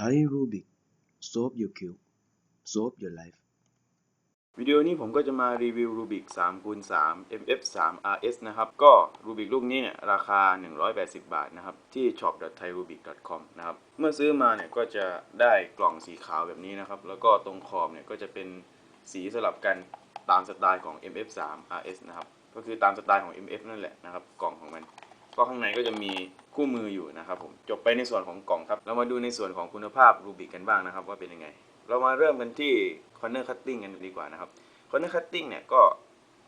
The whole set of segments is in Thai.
Thai Rubik Solve your cube Solve your life วิดีโอนี้ผมก็จะมารีวิว Rubik 3คูณ3 MF 3 RS นะครับ ก็ Rubik ลูกนี้เนี่ยราคา 180 บาทนะครับ ที่ shop.thairubik.com นะครับ เมื่อซื้อมาเนี่ยก็จะได้กล่องสีขาวแบบนี้นะครับ แล้วก็ตรงขอบเนี่ยก็จะเป็นสีสลับกันตามสไตล์ของ MF 3 RS นะครับ ก็คือตามสไตล์ของ MF นั่นแหละนะครับ กล่องของมัน ก็ข้างในก็จะมีคู่มืออยู่นะครับผมจบไปในส่วนของกล่องครับ เรามาดูในส่วนของคุณภาพ Rubik กันบ้างนะครับว่าเป็นยังไง เรามาเริ่มกันที่ corner cutting กันดีกว่านะครับ corner cutting เนี่ยก็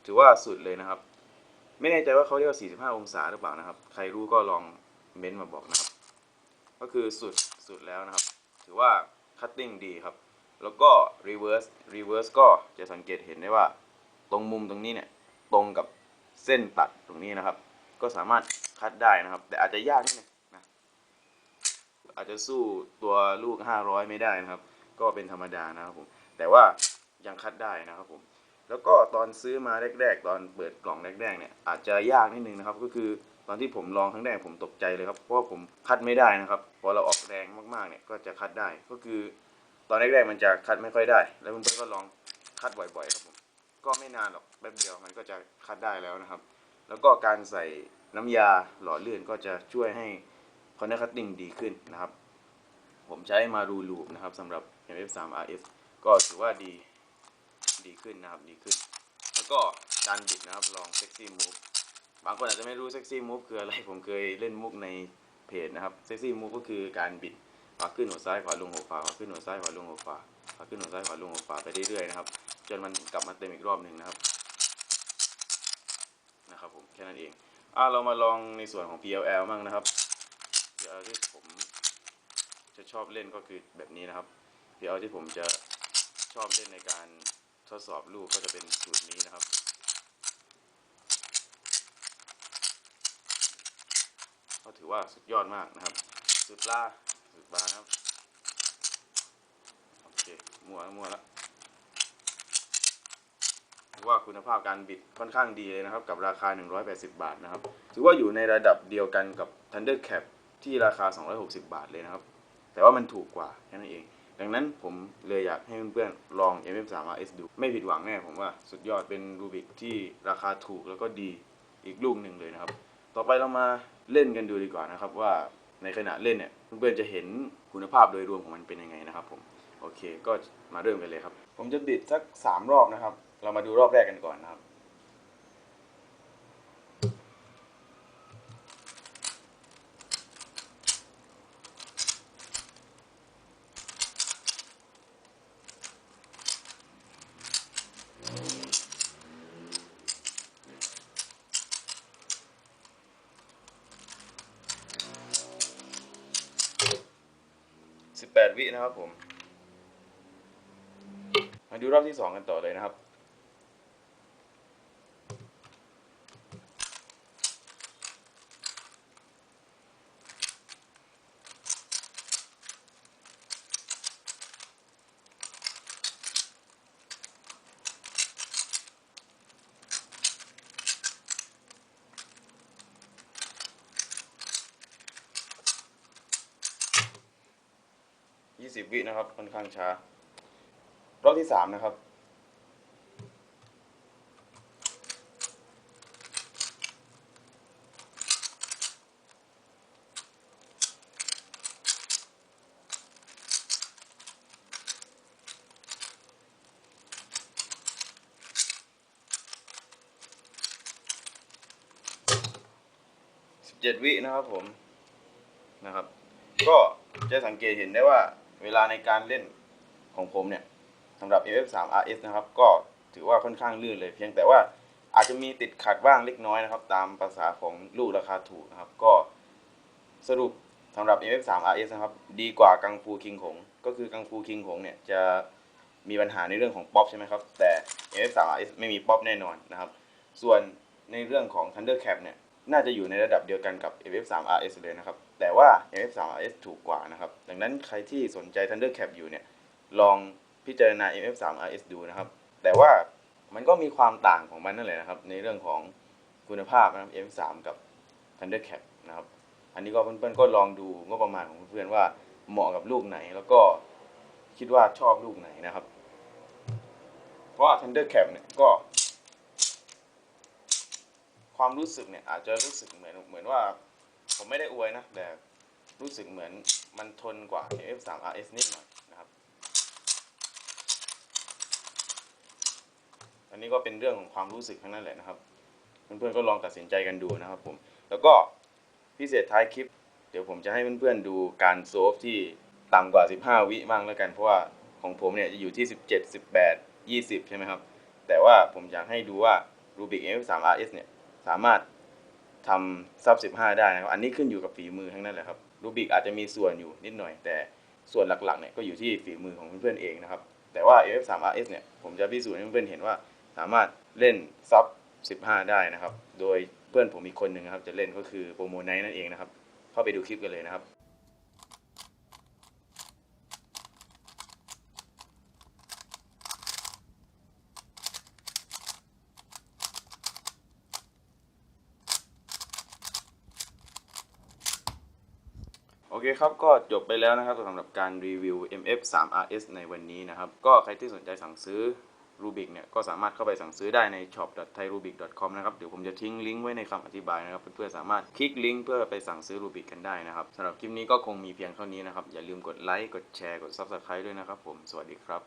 ถือว่าสุดเลยนะครับ ไม่แน่ใจว่าเขาเรียกว่า45 องศาหรือเปล่านะครับ ใครรู้ก็ลองเม้นต์มาบอกนะครับ ก็คือสุดสุดแล้วนะครับ ถือว่า cutting ดีครับ แล้วก็ reverse reverse ก็จะสังเกตเห็นได้ว่า ตรงมุมตรงนี้เนี่ยตรงกับเส้นตัดตรงนี้นะครับ ก็สามารถ คัดได้นะครับ แต่อาจจะยากนิดนึงนะอาจจะสู้ตัวลูก 500 ไม่ได้นะครับ ก็เป็นธรรมดานะครับผมแต่ว่ายังคัดได้นะครับผมแล้วก็ตอนซื้อมาแรก ๆ ตอนเปิดกล่องแรกๆเนี่ยอาจจะยากนิดนึงนะครับ ก็คือตอนที่ผมลองครั้งแรกผมตกใจเลยครับเพราะว่าผมคัดไม่ได้นะครับพอเราออกแรงมากๆเนี่ยก็จะคัดได้ก็คือตอนแรกๆมันจะคัดไม่ค่อยได้ แล้วเพื่อนๆก็ลองคัดบ่อยๆครับผมก็ไม่นานหรอกแป๊บเดียวมันก็จะคัดได้แล้วนะครับ แล้วก็การใส่ น้ำยาหล่อลื่นก็จะช่วยให้คอนเนคัตติ้งดีขึ้นนะครับ ผมใช้มารูลูปนะครับสำหรับ MF3 RS ก็ถือว่าดีดีขึ้นนะครับดีขึ้น แล้วก็การบิดนะครับลองเซ็กซี่มูฟบางคนอาจจะไม่รู้เซ็กซี่มูฟคืออะไรผมเคยเล่นมุกในเพจนะครับเซ็กซี่มูฟก็คือการบิดขวาขึ้นหัวซ้ายขวาลงหัวขวาขวาขึ้นหัวซ้ายขวาลงหัวขวาขวาขึ้นหัวซ้ายขวาลงหัวขวาไปเรื่อยๆนะครับจนมันกลับมาเต็มอีกรอบหนึ่งนะครับนะครับผมแค่นั้นเอง อะเรามาลองในส่วนของ PLL มั่งนะครับ PLL ที่ผมจะชอบเล่นก็คือแบบนี้นะครับ PL ที่ผมจะชอบเล่นในการทดสอบลูกก็จะเป็นสูตรนี้นะครับก็ถือว่าสุดยอดมากนะครับสุดล่าสุดบานะครับโอเคมัวแล้วมัวแล้ว ถือว่าคุณภาพการบิดค่อนข้างดีเลยนะครับ กับราคา 180 บาทนะครับ ถือว่าอยู่ในระดับเดียวกันกับ Thunder Cap ที่ราคา 260 บาทเลยนะครับ แต่ว่ามันถูกกว่าแค่นั้นเอง ดังนั้นผมเลยอยากให้เพื่อนๆลอง MF3 RS ดู ไม่ผิดหวังแน่ผมว่าสุดยอดเป็นรูบิกที่ราคาถูกแล้วก็ดีอีกลูกหนึ่งเลยนะครับ ต่อไปเรามาเล่นกันดูดีกว่านะครับว่าในขณะเล่นเนี่ยเพื่อนๆจะเห็นคุณภาพโดยรวมของมันเป็นยังไงนะครับผมโอเคก็มาเริ่มกันเลยครับ ผมจะบิดสัก 3 รอบนะครับ เรามาดูรอบแรกกันก่อนนะครับ 18 วินะครับผม มาดูรอบที่ 2 กันต่อเลยนะครับ 20วินะครับค่อนข้างช้ารอบที่3นะครับ17วินะครับผมนะครับ ก็จะสังเกตเห็นได้ว่า เวลาในการเล่นของผมเนี่ยสำหรับ FF3 RS นะครับ ก็ถือว่าค่อนข้างลื่นเลย เพียงแต่ว่าอาจจะมีติดขัดบ้างเล็กน้อยนะครับ ตามภาษาของลูกราคาถูกนะครับ ก็สรุปสำหรับ FF3 RS นะครับ ดีกว่ากังฟูคิงหงก็คือกังฟูคิงหงเนี่ยจะมีปัญหาในเรื่องของป๊อปใช่ไหมครับ แต่ FF3 RS ไม่มีป๊อปแน่นอนนะครับ ส่วนในเรื่องของ Thunder Cap เนี่ยน่าจะอยู่ในระดับเดียวกันกับ FF3 RS เลยนะครับ แต่ว่า FF3 RS ถูกกว่านะครับ ดังนั้นใครที่สนใจ Thunder Cap อยู่เนี่ย ลองพิจารณา FF3 RS ดูนะครับ แต่ว่ามันก็มีความต่างของมันนั่นแหละนะครับ ในเรื่องของคุณภาพนะครับ FF3 กับ Thunder Cap นะครับ อันนี้ก็เพื่อนๆก็ลองดูงบประมาณของเพื่อนๆว่าเหมาะกับลูกไหน แล้วก็คิดว่าชอบลูกไหนนะครับ เพราะว่า Thunder Cap เนี่ยก็ความรู้สึกเนี่ยอาจจะรู้สึกเหมือนเหมือนว่า ผมไม่ได้อวยนะ แต่รู้สึกเหมือนมันทนกว่า F3 RS นิดหน่อยนะครับ อันนี้ก็เป็นเรื่องของความรู้สึกทั้งนั้นแหละนะครับ เพื่อนๆก็ลองตัดสินใจกันดูนะครับผม แล้วก็พิเศษท้ายคลิป เดี๋ยวผมจะให้เพื่อนๆดูการโซฟที่ต่ำกว่า 15 วิบ้างแล้วกัน เพราะว่าของผมเนี่ยจะอยู่ที่ 17 18 20 ใช่ไหมครับ แต่ว่าผมอยากให้ดูว่า Rubik F3 RS เนี่ยสามารถ ทำซับ15ได้นะครับอันนี้ขึ้นอยู่กับฝีมือทั้งนั้นแหละครับรูบิกอาจจะมีส่วนอยู่นิดหน่อย แต่ส่วนหลักๆเนี่ยก็อยู่ที่ฝีมือของเพื่อนๆเองนะครับ แต่ว่า F3 RS เนี่ยผมจะพิสูจน์ให้เพื่อนๆเห็นว่าสามารถเล่นซับ15 ได้นะครับ โดยเพื่อนผมอีกคนหนึ่งครับ จะเล่นก็คือโปรโมไนท์นั่นเองนะครับ เข้าไปดูคลิปกันเลยนะครับ โอเคครับ ก็จบไปแล้วนะครับสำหรับการรีวิว MF3RS ในวันนี้นะครับ ก็ใครที่สนใจสั่งซื้อ Rubik เนี่ย ก็สามารถเข้าไปสั่งซื้อได้ใน shop.thairubic.com นะครับ เดี๋ยวผมจะทิ้งลิงก์ไว้ในคำอธิบายนะครับ เพื่อนๆสามารถคลิกลิงก์เพื่อไปสั่งซื้อ Rubik กันได้นะครับสำหรับคลิปนี้ก็คงมีเพียงเท่านี้นะครับ อย่าลืมกดไลค์ กดแชร์ กด Subscribe ด้วยนะครับผม สวัสดีครับ